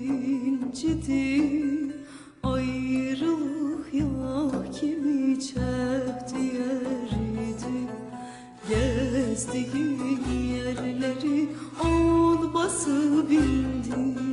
incidi Ayrılık ya kimi çekti yeridi Gezdiğin yerleri on bası bindi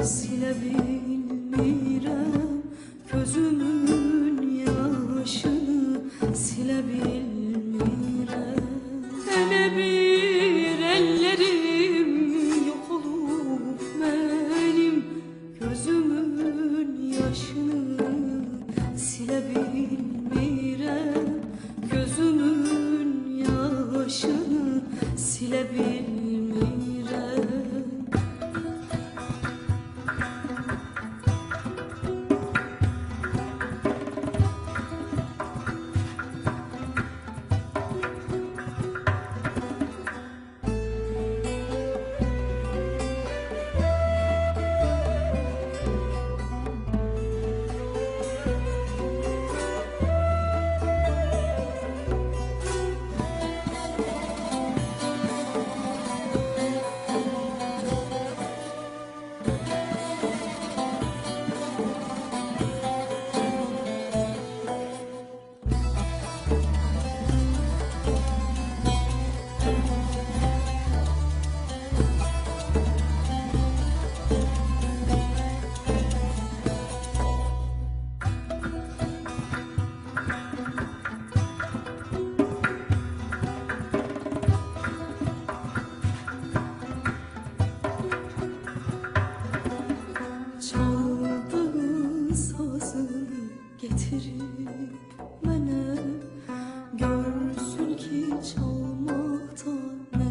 السنة بيني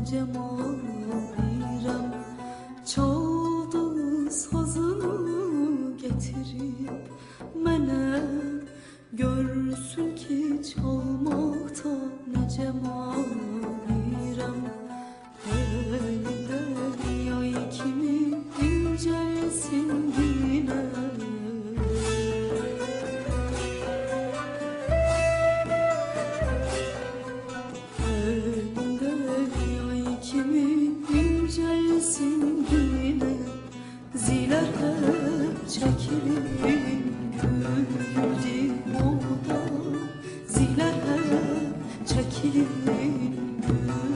cem olmuram Çaldı sazını getirip mene Görsün ki çalmakta ne cemal. gibi.